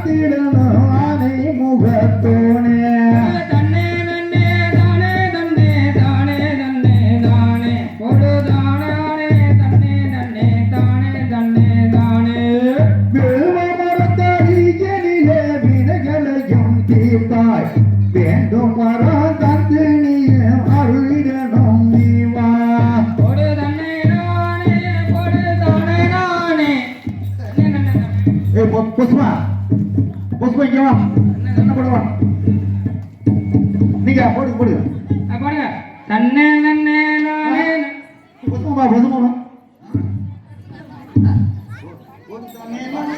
காத்திடணும் ஆனை முகத்தோனே. வேண்டும் வரா தந்தினியும் அருளிடணும் நீவா. ஒரு தன்னை நானே ஒரு தானே நானே புஷ்பா புஷ்பு இங்க வா. என்ன போடுவா நீங்க போடு போடு போடுங்க. தன்னே நன்னே நானே. புஷ்பமா புஷ்பமா ஒரு தன்னே நானே